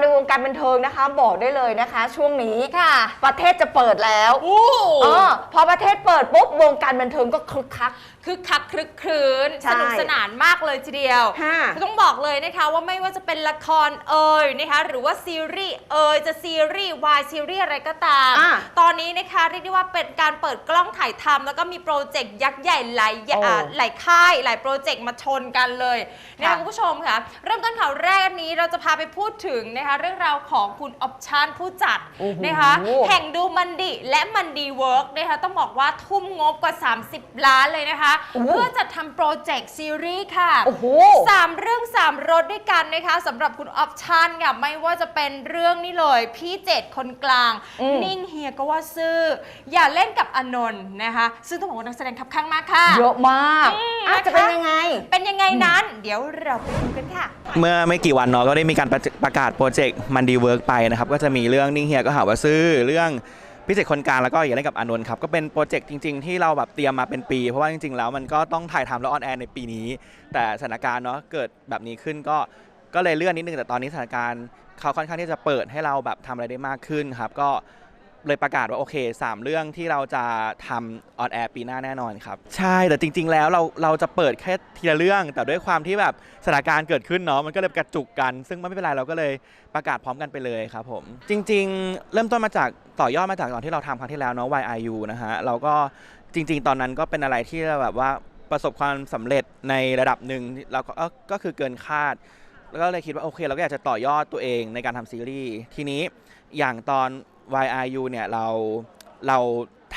ในวงการบันเทิงนะคะ บอกได้เลยนะคะ ช่วงนี้ค่ะ ประเทศจะเปิดแล้วอู้เออพอประเทศเปิดปุ๊บวงการบันเทิงก็คึกคักคือคักคลึกครื้นใช่สนุกสนานมากเลยทีเดียวค่ะต้องบอกเลยนะคะว่าไม่ว่าจะเป็นละครเอ่ยนะคะหรือว่าซีรีส์เอ่ยจะซีรีส์วายซีรีส์อะไรก็ตาม อะตอนนี้นะคะเรียกได้ว่าเป็นการเปิดกล้องถ่ายทำแล้วก็มีโปรเจกต์ยักษ์ใหญ่หลายอย่าโอ้อ่าหลายค่ายหลายโปรเจกต์มาชนกันเลยนะคะค่ะ คุณผู้ชมค่ะเริ่มต้นข่าวแรกอันนี้เราจะพาไปพูดถึงนะคะเรื่องราวของคุณออปชันผู้จัดโอ้โหนะคะแห่งดูมันดีและมันดีเวิร์กนะคะต้องบอกว่าทุ่มงบกว่า 30 ล้านเลยนะคะโอ้โหเพื่อจะทำโปรเจกต์ซีรีส์ค่ะโอ้โหสามเรื่องสามรสด้วยกันนะคะสำหรับคุณออปชันค่ะไม่ว่าจะเป็นเรื่องนี้เลย พี่เจ็ดคนกลางอืมนิ่งเฮียก็ว่าซื่ออย่าเล่นกับอนนท์นะคะซึ่งต้องบอกว่านักแสดงคับข้างมากค่ะเยอะมากอืมอะนะคะจะเป็นยังไง เป็นยังไงนั้น เดี๋ยวเราไปดูกันค่ะ เมื่อไม่กี่วันเนาะก็ได้มีการประประกาศโปรเจกต์มันดีเวิร์กไปนะครับ ก็จะมีเรื่องนิ่งเฮียก็หาว่าซื้อเรื่องพิเศษคนกลางแล้วก็อย่าเล่นกับอานนท์ครับ ก็เป็นโปรเจกต์จริง ๆ ที่เราแบบเตรียมมาเป็นปี เพราะว่าจริง ๆ แล้วมันก็ต้องถ่ายทำแล้วออนแอร์ในปีนี้ แต่สถานการณ์เนาะเกิดแบบนี้ขึ้นก็ก็เลยเลื่อนนิดนึงแต่ตอนนี้สถานการณ์เขาค่อนข้างที่จะเปิดให้เราแบบทำอะไรได้มากขึ้นครับก็ เลยประกาศว่าโอเค 3 เรื่องที่เราจะทำออนแอร์ปีหน้าแน่นอนครับ ใช่แต่จริง ๆ แล้วเราเราจะเปิดแค่ทีละเรื่อง แต่ด้วยความที่แบบสถานการณ์เกิดขึ้นเนาะมันก็เลยกระจุกกัน ซึ่งไม่เป็นไรเราก็เลยประกาศพร้อมกันไปเลยครับผม จริง ๆ เริ่มต้นมาจากต่อยอดมาจากตอนที่เราทำครั้งที่แล้วเนาะ YIU นะฮะเราก็จริง ๆ ตอนนั้นก็เป็นอะไรที่แบบว่าประสบความสำเร็จในระดับหนึ่งเราก็ก็คือเกินคาด แล้วก็เลยคิดว่าโอเค เราก็อยากจะต่อยอดตัวเองในการทำซีรีส์ทีนี้อย่างตอน YRU เนี่ยเราเรา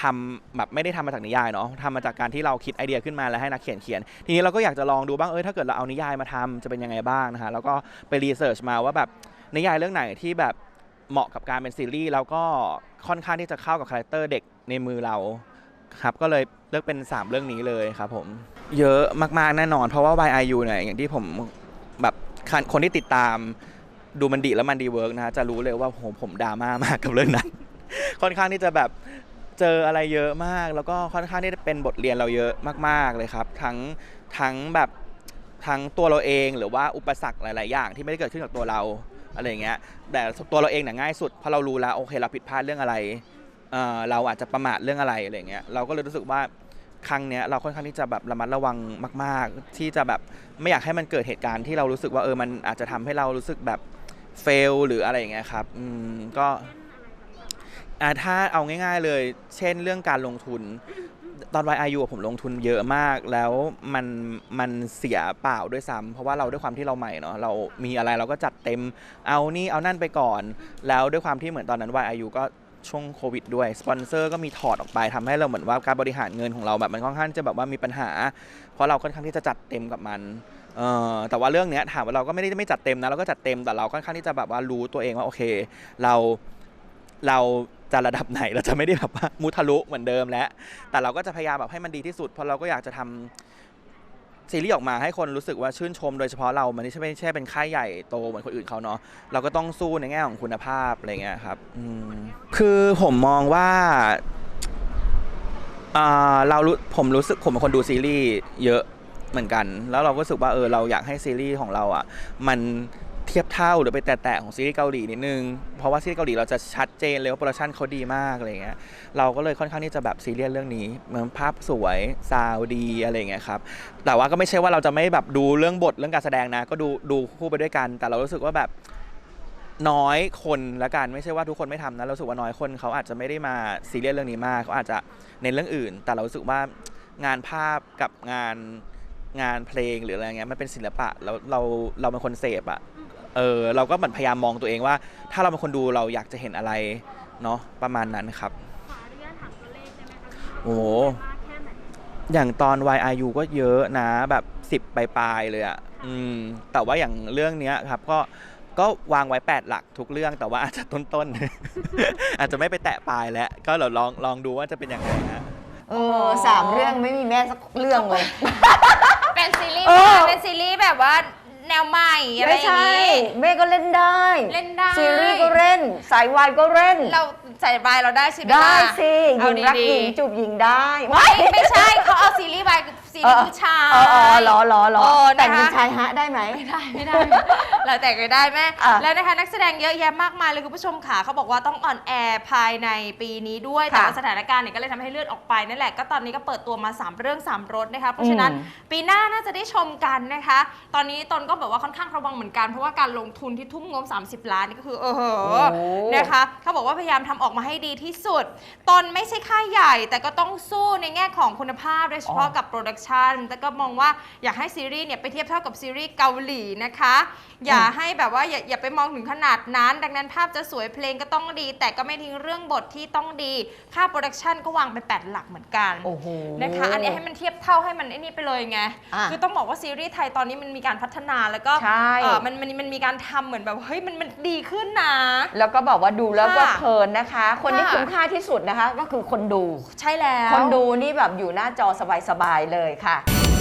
ทำแบบไม่ได้ทำมาจากนิยายเนาะทำมาจากการที่เราคิดไอเดียขึ้นมาแล้วให้นักเขียนเขียน ทีนี้เราก็อยากจะลองดูบ้างเออถ้าเกิดเราเอานิยายมาทำจะเป็นยังไงบ้างนะฮะแล้วก็ไปรีเสิร์ชมาว่าแบบนิยายเรื่องไหนที่แบบเหมาะกับการเป็นซีรีส์แล้วก็ค่อนข้างที่จะเข้ากับคาแรคเตอร์เด็กในมือเราครับก็เลยเลือกเป็น 3 เรื่องนี้เลยครับผม เยอะมากๆแน่นอน เพราะว่า YIU เนี่ยอย่างที่ผมแบบ คนที่ติดตามดูมันดีแล้วมันดีเวิร์กนะฮะจะรู้เลยว่าโหผมดราม่ามากกับเรื่องนั้น ค่อนข้างที่จะแบบเจออะไรเยอะมาก แล้วก็ค่อนข้างที่จะเป็นบทเรียนเราเยอะมาก ๆเลยครับ ทั้งทั้งแบบทั้งตัวเราเองหรือว่าอุปสรรคหลาย ๆ อย่างที่ไม่ได้เกิดขึ้นกับตัวเราอะไรอย่างเงี้ยแต่ตัวเราเองเนี่ยง่ายสุดเพราะเรารู้แล้วโอเคเราผิดพลาดเรื่องอะไรเเราอาจจะประมาทเรื่องอะไรอะไรอย่างเงี้ยเราก็เลยรู้สึกว่า ครั้งเนี้ยเราค่อนข้างที่จะแบบระมัดระวังมาก ๆ ที่จะแบบไม่อยากให้มันเกิดเหตุการณ์ที่เรารู้สึกว่าเออมันอาจจะทำให้เรารู้สึกแบบเฟลหรืออะไรอย่างเงี้ยครับอืมก็อ่าถ้าเอาง่าย ๆเลย เช่นเรื่องการลงทุน ตอนวัยอายุผมลงทุนเยอะมากแล้วมันมันเสียเปล่าด้วยซ้ำเพราะว่าเราด้วยความที่เราใหม่เนาะเรามีอะไรเราก็จัดเต็ม เอานี่เอานั่นไปก่อน แล้วด้วยความที่เหมือนตอนนั้นวัยอายุก็ ช่วงโควิดด้วย สปอนเซอร์ก็มีถอดออกไปทำให้เราเหมือนว่าการบริหารเงินของเราแบบมันค่อนข้างจะแบบว่ามีปัญหา เพราะเราค่อนข้างที่จะจัดเต็มกับมันเออแต่ว่าเรื่องเนี้ยถามว่าเราก็ไม่ได้ไม่จัดเต็มนะเราก็จัดเต็มแต่เราค่อนข้างที่จะแบบว่ารู้ตัวเองว่าโอเค เราเราจะระดับไหนเราจะไม่ได้แบบว่ามุทะลุเหมือนเดิมแล้วแต่เราก็จะพยายามแบบให้มันดีที่สุด เพราะเราก็อยากจะทำ ซีรีส์ออกมาให้คนรู้สึกว่าชื่นชม โดยเฉพาะเรามันไม่ใช่ไม่ใช่เป็นค่ายใหญ่โตเหมือนคนอื่นเขาเนาะเราก็ต้องสู้ในแง่ของคุณภาพอะไรเงี้ยครับคือผมมองว่าเรารู้ผมรู้สึกผมเป็นคนดูซีรีส์เยอะเหมือนกัน แล้วเราก็รู้สึกว่าเออเราอยากให้ซีรีส์ของเราอะมัน เทียบเท่าหรือไปแตะๆของซีรีส์เกาหลีนิดนึง เพราะว่าซีรีส์เกาหลีเราจะชัดเจนเลยว่าโปรดักชันเขาดีมากอะไรเงี้ย เราก็เลยค่อนข้างที่จะแบบซีเรียสเรื่องนี้เหมือนภาพสวยซาวด์ดีอะไรเงี้ยครับ แต่ว่าก็ไม่ใช่ว่าเราจะไม่แบบดูเรื่องบทเรื่องการแสดงนะ ก็ดูดูคู่ไปด้วยกัน แต่เรารู้สึกว่าแบบน้อยคนละกันไม่ใช่ว่าทุกคนไม่ทำนะเราสึกว่าน้อยคนเขาอาจจะไม่ได้มาซีเรียสเรื่องนี้มากเขาอาจจะเน้นเรื่องอื่น แต่เรารู้สึกว่างานภาพกับงานงานเพลงหรืออะไรเงี้ยมันเป็นศิลปะแล้วเราเราเป็นคนเสพอะ เออเราก็เหมือนพยายามมองตัวเองว่า ถ้าเราเป็นคนดูเราอยากจะเห็นอะไรเนาะประมาณนั้นครับขออนุญาตถามตัวเลขได้ไหมคะโอ้โหมากแค่ไหนอย่างตอน YRU ก็เยอะนะแบบ 10ปลายๆเลยอะ่ะอืมแต่ว่าอย่างเรื่องเนี้ยครับก็ก็วางไว้ 8 หลักทุกเรื่องแต่ว่าอาจจะต้นๆ อาจจะไม่ไปแตะปลายแล้ว ก็เราลองลองดูว่าจะเป็นยังไงฮะเออสามเรื่องไม่มีแม่สักเรื่องเลย เป็นซีรีส์เออเป็นซีรีส์แบบว่า แนวใหม่อะไรไม่อย่างใช่นี้แม่ก็เล่นได้ เล่นได้ ซีรีส์ก็เล่น สายวายก็เล่น เราใส่บายเราได้ใช่ไหมได้ล่ะสิหเอาญิงรักดีหญิงจูบหญิงได้ๆไม่ไม่ใช่เายกับซีรีส์ผู้ชายเออเออรอรอรอเออแต่งนะคะเป็นชายฮะได้ไหม ไม่ได้ไม่ได้แล้วแต่ก็ได้แม่อะแล้วนะคะนักแสดงเยอะแยะมากมายเลยคุณผู้ชมค่ะเขาบอกว่าต้องออนแอร์ภายในปีนี้ด้วยค่ะแต่ว่าสถานการณ์เนี่ยก็เลยทำให้เลื่อนออกไปนั่นแหละก็ตอนนี้ก็เปิดตัวมา 3 เรื่อง 3รถนะคะเพราะฉะนั้นอืม ปีหน้าน่าจะได้ชมกันนะคะ ตอนนี้ตนก็แบบว่าค่อนข้างระวังเหมือนกันเพราะว่าการลงทุนที่ทุ่มงบ 30 ล้านนี่ก็คือเออเหอะนะคะเขาบอกว่าพยายามทำออกมาให้ดีที่สุด ตนไม่ใช่ค่ายใหญ่ แต่ก็ต้องสู้ในแง่ของคุณภาพโดยเฉพาะกับโปรดักชันแต่ก็มองว่าอยากให้ซีรีส์เนี่ยไปเทียบเท่ากับซีรีส์เกาหลีนะคะ อย่าให้แบบว่าอย่าอย่าไปมองถึงขนาดนั้น ดังนั้นภาพจะสวยเพลงก็ต้องดี แต่ก็ไม่ทิ้งเรื่องบทที่ต้องดีค่าโปรดักชันก็วางไป8หลักเหมือนกันโอ้โหนะคะอันนี้ให้มันเทียบเท่าให้มันไอ้นี่ไปเลยไงอะคือต้องบอกว่าซีรีส์ไทยตอนนี้มันมีการพัฒนาแล้วก็ใช่เอ่อมันมันมันมีการทำเหมือนแบบเฮ้ยมันมันดีขึ้นนะ แล้วก็บอกว่าดูแล้วก็ค่ะเพลินนะคะ คนที่ค่ะคุ้มค่าที่สุดนะคะ ก็คือคนดูใช่แล้ว คนดูนี่แบบอยู่หน้าจอสบายๆเลยค่ะ